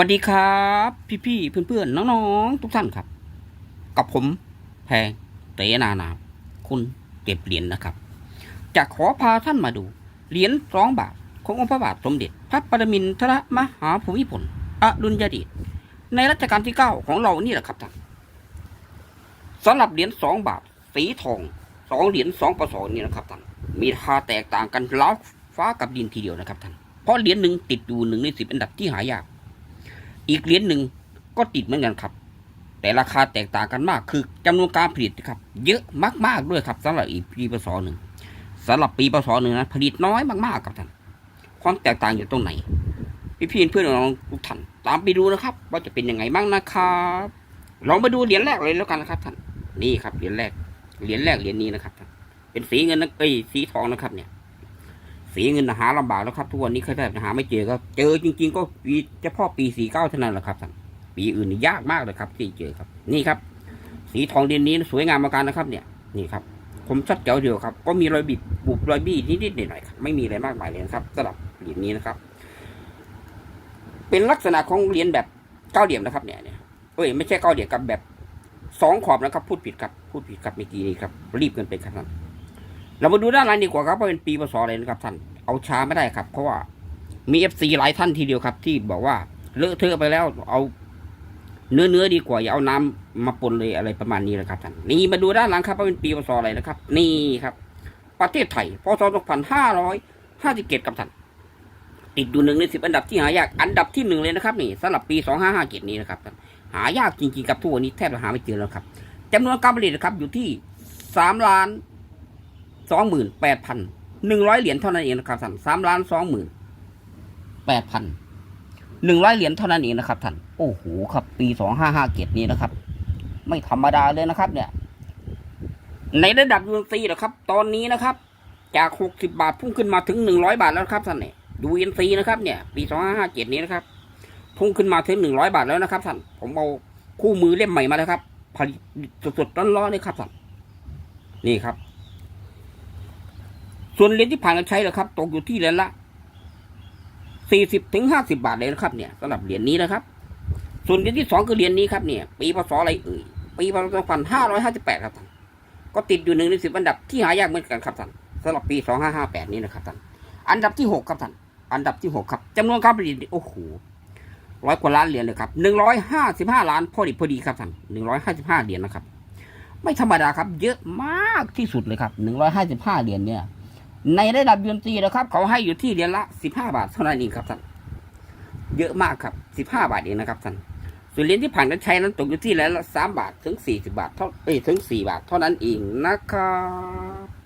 วัสดีครับ พี่ๆเพื่อนๆน้องๆทุกท่านครับ กับผมแพงเตนานาคุณเก็บเหรียญนะครับ จะขอพาท่านมาดู เหรียญสองบาทขององค์พระบาทสมเด็จ พระปรมินทรมหาภูมิพลอดุลยเดชในรัชกาลที่เก้าของเรานี่แหละครับท่านสำหรับเหรียญสองบาท สีทองสองเหรียญสองปศนี่นะครับท่านมีราคาแตกต่างกันล้าฟ้ากับดินทีเดียวนะครับท่านเพราะเหรียญหนึ่งติดอยู่หนึ่งในสิบอันดับที่หายาก อีกเหรียญหนึ่งก็ติดเหมือนกันครับ แต่ราคาแตกต่างกันมาก คือจำนวนการผลิตครับ เยอะมากๆด้วยครับสำหรับอีกปีพศหนึ่งสำหรับปีพศหนึ่งนะผลิตน้อยมากๆครับท่านความแตกต่างอยู่ตรงไหน พี่พี่เพื่อนน้องๆทุกท่านตามไปดูนะครับ ว่าจะเป็นยังไงบ้างนะครับลองไปดูเหรียญแรกเลยแล้วกันนะครับท่านนี่ครับเหรียญแรกเหรียญแรกเหรียญนี้นะครับท่านเป็นสีเงินนะเอ้ยสีทองนะครับเนี่ย สีเงินหาลำบากแล้วครับทุกวันนี้เคยได้หาไม่เจอก็เจอจริง ๆ ก็ปีเฉพาะปีสี่เก้าเท่านั้นแหละครับท่านปีอื่นยากมากเลยครับที่เจอครับ นี่ครับ สีทองเดือนนี้สวยงามมากนะครับ เนี่ยนี่ครับผมชัดเจ๋วเดียวครับ ก็มีรอยบิดบุบรอยบี้นิดๆหน่อยๆครับไม่มีอะไรมากมายเลยครับสำหรับเหรียญนี้นะครับ เป็นลักษณะของเหรียญแบบเก้าเหลี่ยมนะครับ เนี่ยเนี่ยเอ้ยไม่ใช่เก้าเหลี่ยมกับแบบสองขอบนะครับ พูดผิดครับพูดผิดครับเมื่อกี้นี้ครับรีบเกินไปครับท่าน เรามาดูด้านหลังดีกว่าครับว่าเป็นปีพศอะไรนะครับท่านเอาช้าไม่ได้ครับ เพราะว่ามีเอฟซีหลายท่านทีเดียวครับ ที่บอกว่าเลอะเทอะไปแล้วเอาเนื้อเนื้อดีกว่าอย่าเอาน้ำมาปนเลยอะไรประมาณนี้นะครับท่านนี่มาดูด้านหลังครับว่าเป็นปีพศอะไรนะครับ นี่ครับ ประเทศไทยพศ2557ครับท่านติดอยู่หนึ่งในสิบอันดับที่หายากอันดับที่หนึ่งเลยนะครับนี่สำหรับปี2557นี้นะครับท่านหายากจริงๆครับทุกวันนี้แทบจะหาไม่เจอแล้วครับจำนวนการผลิตนะครับอยู่ที่สามล้าน สองหมื่นแปดพันหนึ่งร้อยเหรียญเท่านั้นเองนะครับท่านสามล้านสองหมื่นแปดพันหนึ่งร้อยเหรียญเท่านั้นเองนะครับท่านโอ้โหครับ ปีสองห้าห้าเกียรตินี้นะครับ ไม่ธรรมดาเลยนะครับ เนี่ย ในระดับยูนซีนะครับ ตอนนี้นะครับ จากหกสิบาทพุ่งขึ้นมาถึงหนึ่งร้อยบาทแล้วครับท่านเนี่ยดูเอ็นซีนะครับเนี่ย ปีสองห้าห้าเจ็ดนี้นะครับ พุ่งขึ้นมาถึงหนึ่งร้อยบาทแล้วนะครับท่านผมเอาคู่มือเล่มใหม่มาแล้วครับผลิตสดๆร้อนๆเลยครับท่านนี่ครับ ส่วนเหรียญที่ผ่านการใช้นะครับ ตกอยู่ที่เหรียญละสี่สิบถึงห้าสิบาทเลยนะครับ เนี่ยสำหรับเหรียญนี้นะครับ ส่วนเหรียญที่สองคือเหรียญนี้ครับเนี่ย ปีพศอะไรเอ่ยปีพศสองพันห้าร้อยห้าสิบแปดครับท่านก็ติดอยู่หนึ่งในสิบอันดับที่หายากเหมือนกันครับท่านสำหรับปีสองห้าห้าแปดนี้นะครับท่านอันดับที่หกครับท่านอันดับที่หกครับจำนวนการผลิตโอ้โหร้อยกว่าล้านเหรียญเลยครับหนึ่งร้อยห้าสิบห้าล้านพอดีพอดีครับท่านหนึ่งร้อยห้าสิบห้าเหรียญนะครับ ไม่ธรรมดาครับ เยอะมากที่สุดเลยครับหนึ่งร้อยห้าสิบห้าเหรียญเนี่ย ในระดับยูนซีนะครับ เขาให้อยู่ที่เหรียญละสิบห้าบาทเท่านั้นเองครับท่านเยอะมากครับสิบห้าบาทเองนะครับท่านส่วนเหรียญที่ผ่านการใช้นั้นตกอยู่ที่เหรียญละสามบาทถึงสี่สิบาทเท่าเอ้ยถึงสี่บาทเท่านั้นเองนะครับ